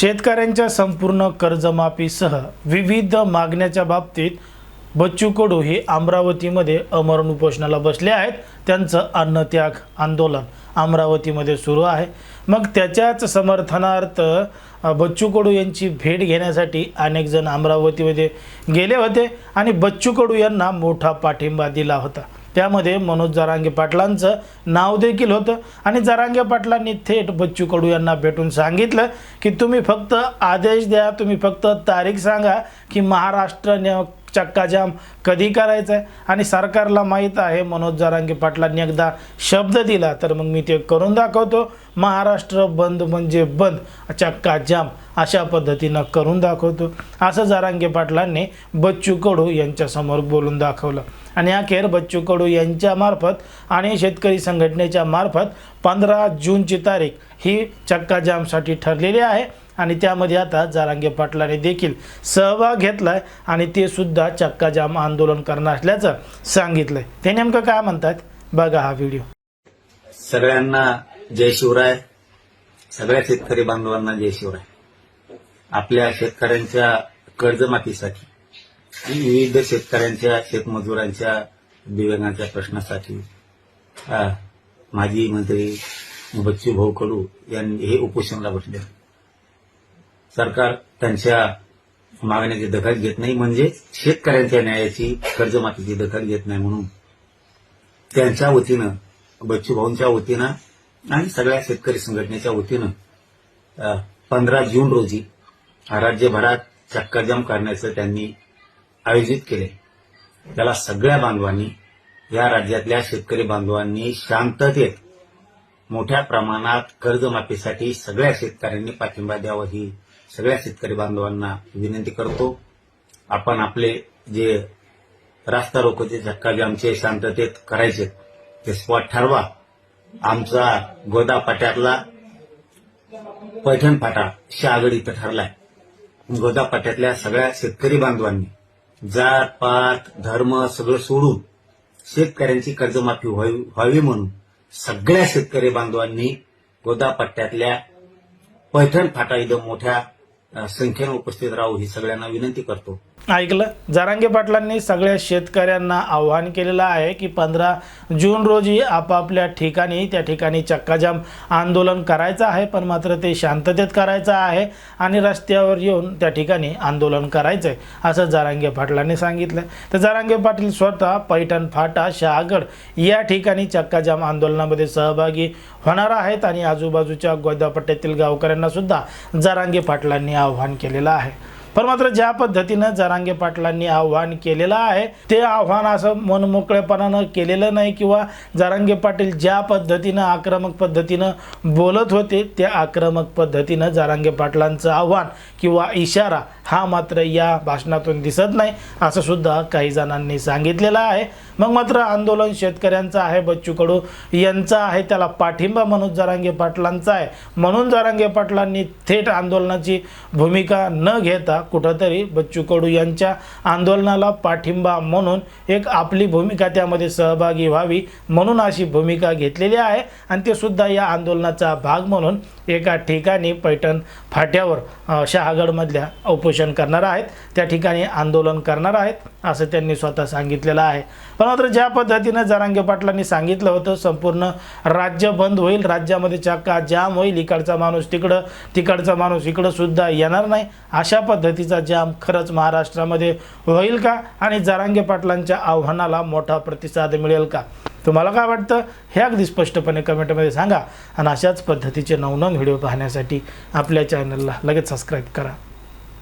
शेतकऱ्यांच्या संपूर्ण कर्जमाफीसह विविध मागण्याच्या बाबतीत बच्चू कडू हे अमरावतीमध्ये अमरण उपोषणाला बसले आहेत. त्यांचं अन्नत्याग आंदोलन अमरावतीमध्ये सुरू आहे. मग त्याच्याच समर्थनार्थ बच्चू कडू यांची भेट घेण्यासाठी अनेक जण अमरावतीमध्ये गेले होते आणि बच्चू कडू यांना मोठा पाठिंबा दिला होता. त्यामध्ये मनोज जरांगे पाटलांचं नाव देखील होतं. आणि जरांगे पाटलांनी थेट बच्चू कडू यांना भेटून सांगितलं की तुम्ही फक्त आदेश द्या तुम्ही फक्त तारीख सांगा की महाराष्ट्र न चक्काजाम कधी करायचं आहे आणि सरकारला माहीत आहे मनोज जारांगे पाटलांनी एकदा शब्द दिला तर मग मी ते करून दाखवतो. महाराष्ट्र बंद म्हणजे बंद चक्काजाम अशा पद्धतीनं करून दाखवतो. असं जारांगे पाटलांनी बच्चू कडू यांच्यासमोर बोलून दाखवलं. आणि अखेर बच्चू कडू यांच्यामार्फत आणि शेतकरी संघटनेच्या मार्फत पंधरा जूनची तारीख ही चक्काजामसाठी ठरलेली आहे. आणि त्यामध्ये आता जारांगे पाटलाने देखील सहभाग घेतलाय आणि ते सुद्धा चक्काजाम आंदोलन करणार असल्याचं सांगितलंय. ते नेमकं काय म्हणतात बघा हा व्हिडिओ. सगळ्यांना जय शिवराय. सगळ्या शेतकरी बांधवांना जय शिवराय. आपल्या शेतकऱ्यांच्या कर्जमाफीसाठी विविध शेतकऱ्यांच्या शेतमजुरांच्या दिव्यांगांच्या प्रश्नासाठी माजी मंत्री बच्चू भाऊ कडू यांनी हे उपोषणाला बसले. सरकार त्यांच्या मागण्याची दखल घेत नाही म्हणजे शेतकऱ्यांच्या न्यायाची कर्जमाफीची दखल घेत नाही म्हणून त्यांच्या वतीनं बच्चू भाऊंच्या वतीनं आणि सगळ्या शेतकरी संघटनेच्या वतीनं पंधरा जून रोजी राज्यभरात चक्काजाम करण्याचं त्यांनी आयोजित केले. त्याला सगळ्या बांधवांनी या राज्यातल्या शेतकरी बांधवांनी शांततेत मोठ्या प्रमाणात कर्जमाफीसाठी सगळ्या शेतकऱ्यांनी पाठिंबा द्यावा ही सगळ्या शेतकरी बांधवांना विनंती करतो आपण आपले जे रास्ता रोकोचे आमचे शांततेत करायचे ते स्पॉट ठरवा. आमचा गोदा पाट्यातला पैठण फाटा शहागड इथं ठरलाय. गोदा पाट्यातल्या सगळ्या शेतकरी बांधवांनी जात पात धर्म सगळं सोडून शेतकऱ्यांची कर्जमाफी व्हावी व्हावी म्हणून सगळ्या शेतकरी बांधवांनी गोदा पट्ट्यातल्या पैठण फाटा इथं मोठ्या संख्येनं उपस्थित राहू ही सगळ्यांना विनंती करतो. ऐकलं? जरांगे पाटलांनी सगळ्या शेतकऱ्यांना आव्हान केलेलं आहे की पंधरा जून रोजी आपापल्या ठिकाणी त्या ठिकाणी चक्काजाम आंदोलन करायचं आहे पण मात्र ते शांततेत करायचं आहे आणि रस्त्यावर येऊन त्या ठिकाणी आंदोलन करायचं आहे असं जरांगे पाटलांनी सांगितलं. तर जरांगे पाटील स्वतः पैठण फाटा शहागड या ठिकाणी चक्काजाम आंदोलनामध्ये सहभागी होणार आहेत आणि आजूबाजूच्या गोदापट्ट्यातील गावकऱ्यांनासुद्धा जारांगे जरांगे पाटलांनी आव्हान केलेलं आहे. पण मात्र ज्या पद्धतीनं जरांगे पाटलांनी आव्हान केलेलं आहे ते आव्हान असं मनमोकळेपणानं केलेलं नाही किंवा जरांगे पाटील ज्या पद्धतीनं आक्रमक पद्धतीनं बोलत होते त्या आक्रमक पद्धतीनं जरांगे पाटलांचं आव्हान किंवा इशारा हा मात्र या भाषणातून दिसत नाही असं सुद्धा काही जणांनी सांगितलेलं आहे. मग मात्र आंदोलन शेतकऱ्यांचं आहे बच्चू कडू यांचा आहे त्याला पाठिंबा मनोज जरांगे पाटलांचा आहे. म्हणून जरांगे पाटलांनी थेट आंदोलनाची भूमिका न घेता कुठंतरी बच्चू कडू यांच्या आंदोलनाला पाठिंबा म्हणून एक आपली भूमिका त्यामध्ये सहभागी व्हावी म्हणून अशी भूमिका घेतलेली आहे. आणि ते सुद्धा या आंदोलनाचा भाग म्हणून एका ठिकाणी पैठण फाट्यावर शहागडमधल्या उपोषण करणार आहेत. त्या ठिकाणी आंदोलन करणार आहेत असं त्यांनी स्वतः सांगितलेलं आहे. पण मात्र ज्या पद्धतीनं जरांगे पाटलांनी सांगितलं होतं संपूर्ण राज्य बंद होईल राज्यामध्ये चक्का जाम होईल इकडचा माणूस तिकडं तिकडचा माणूस इकडं सुद्धा येणार नाही अशा पद्धतीचा जाम खरंच महाराष्ट्रामध्ये होईल का? आणि जरांगे पाटलांच्या आव्हानाला मोठा प्रतिसाद मिळेल का? तुम्हाला काय वाटतं? हे अगदी स्पष्टपणे कमेंटमध्ये सांगा. आणि अशाच पद्धतीचे नवनवीन व्हिडिओ पाहण्यासाठी आपल्या चॅनलला लगेच सबस्क्राईब करा.